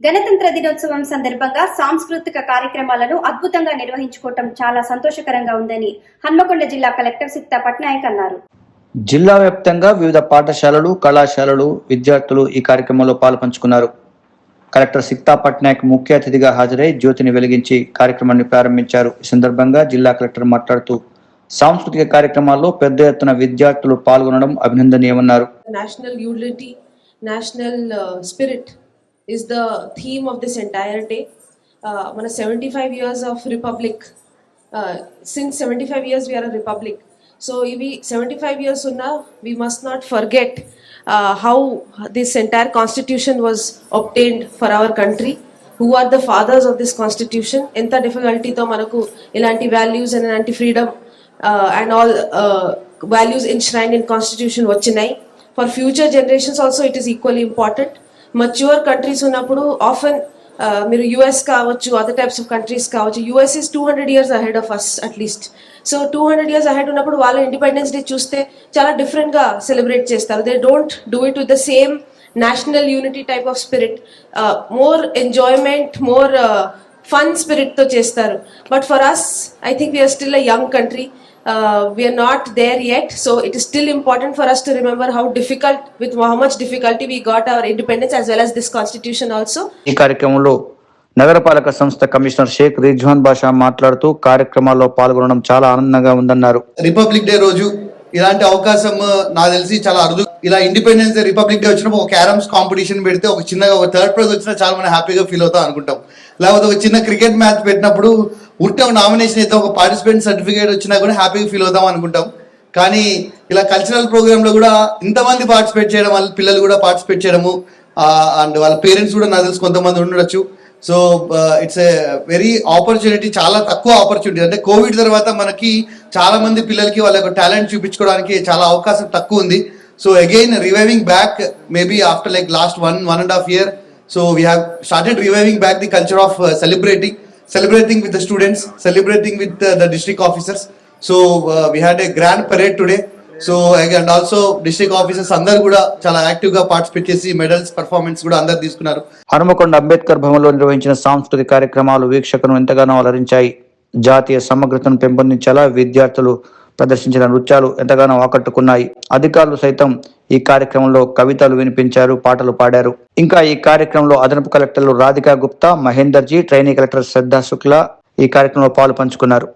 గణతంత్ర దినోత్సవం సందర్భంగా సాంస్కృతిక కార్యక్రమాలను అద్భుతంగా నిర్వహించుకోవటం చాలా సంతోషకరంగా ఉందని హన్మకొండ జిల్లా కలెక్టర్ సిక్తా పట్నాయక్ అన్నారు. జిల్లా వ్యాప్తంగా వివిధ పాఠశాలలు కళాశాలలు విద్యార్థులు ఈ కార్యక్రమంలో పాల్పంచుకున్నారు. కలెక్టర్ సిక్తా పట్నాయక్ ముఖ్య అతిథిగా హాజరై జ్యోతిని వెలిగించి కార్యక్రమాన్ని ప్రారంభించారు. ఈ సందర్భంగా జిల్లా కలెక్టర్ మాట్లాడుతూ సాంస్కృతిక కార్యక్రమాల్లో పెద్ద ఎత్తున విద్యార్థులు పాల్గొనడం అభినందనీయమన్నారు. Unity, national uh, spirit is the theme of this entire day. Uh, మన 75 years of republic, uh, since 75 years we are a republic. So ఇవి 75 years ఉన్న we must not forget uh, how this entire constitution was obtained for our country. Who are the fathers of this constitution? ఎంత డిఫికల్టీతో మనకు ఇలాంటి values and ఇలాంటి freedom and all values enshrine in constitution వచ్చినాయి for future generations also it is equally important Mature countries ఉన్నప్పుడు often మీరు US కావచ్చు other types of countries కావచ్చు US is two hundred years ahead of us at least so two hundred years ahead ఉన్నప్పుడు వాళ్ళ independence day చూస్తే చాలా డిఫరెంట్గా celebrate చేస్తారు. They don't do it with the same national unity type of spirit more enjoyment more fun స్పిరిట్తో చేస్తారు. But for us I think we are still a young country uh, we are not there yet. So it is still important for us to remember how difficult, with how much difficulty we got our independence as well as this constitution also. ఈ కార్యక్రమంలో నగరపాలక సంస్థ commissioner Sheikh Rizwan బాషా మాట్లాడుతూ కార్యక్రమాల్లో పాల్గొనడం చాలా ఆనందంగా ఉందన్నారు రిపబ్లిక్ డే రోజు ఇలాంటి అవకాశం ఆ, నాకు తెలిసి చాలా అరుదు ఇలా ఇండిపెండెన్స్ డే రిపబ్లిక్ డే వచ్చినప్పుడు ఒక క్యారమ్స్ కాంపిటీషన్ పెడితే ఒక చిన్నగా ఒక థర్డ్ ప్రైజ్ వచ్చినా చాలా మంది హ్యాపీగా ఫీల్ అవుతాం అనుకుంటాం లేకపోతే ఒక చిన్న క్రికెట్ మ్యాచ్ పెట్టినప్పుడు ఉంటే నామినేషన్ అయితే ఒక పార్టిసిపెంట్ సర్టిఫికేట్ వచ్చినా కూడా హ్యాపీగా ఫీల్ అవుదాం అనుకుంటాం. కానీ ఇలా కల్చరల్ ప్రోగ్రాంలో కూడా ఇంతమంది పార్టిసిపేట్ చేయడం వాళ్ళ పిల్లలు కూడా పార్టిసిపేట్ చేయడము అండ్ వాళ్ళ పేరెంట్స్ కూడా నాకు తెలుసు కొంతమంది ఉండొచ్చు. So it's a very opportunity చాలా తక్కువ ఆపర్చునిటీ అంటే కోవిడ్ తర్వాత మనకి చాలా మంది పిల్లలకి వాళ్ళ యొక్క టాలెంట్ చూపించుకోవడానికి చాలా అవకాశం తక్కువ ఉంది. So again reviving back maybe after like last one one and half year so we have started reviving back the culture of celebrating celebrating with the students, celebrating with uh, the district officers. So uh, we had a grand parade today. So and also district officers అందరు కూడా చాలా యాక్టివ్గా participate చేసి medals performance కూడా అందరు తీసుకున్నారు హనుమకొండ అంబేద్కర్ భవన్లో నిర్వహించిన సాంస్కృతిక కార్యక్రమాలు వీక్షకులను ఎంతగానో అలరించాయి జాతీయ సమగ్రతను పెంపొందించేలా విద్యార్థులు ప్రదర్శించిన నృత్యాలు ఎంతగానో ఆకట్టుకున్నాయి అధికారులు సైతం ఈ కార్యక్రమంలో కవితలు వినిపించారు పాటలు పాడారు. ఇంకా ఈ కార్యక్రమంలో అదనపు కలెక్టర్లు రాధికా గుప్తా మహేందర్ జీ ట్రైనీ కలెక్టర్ శ్రద్ధా శుక్లా ఈ కార్యక్రమంలో పాలు పంచుకున్నారు.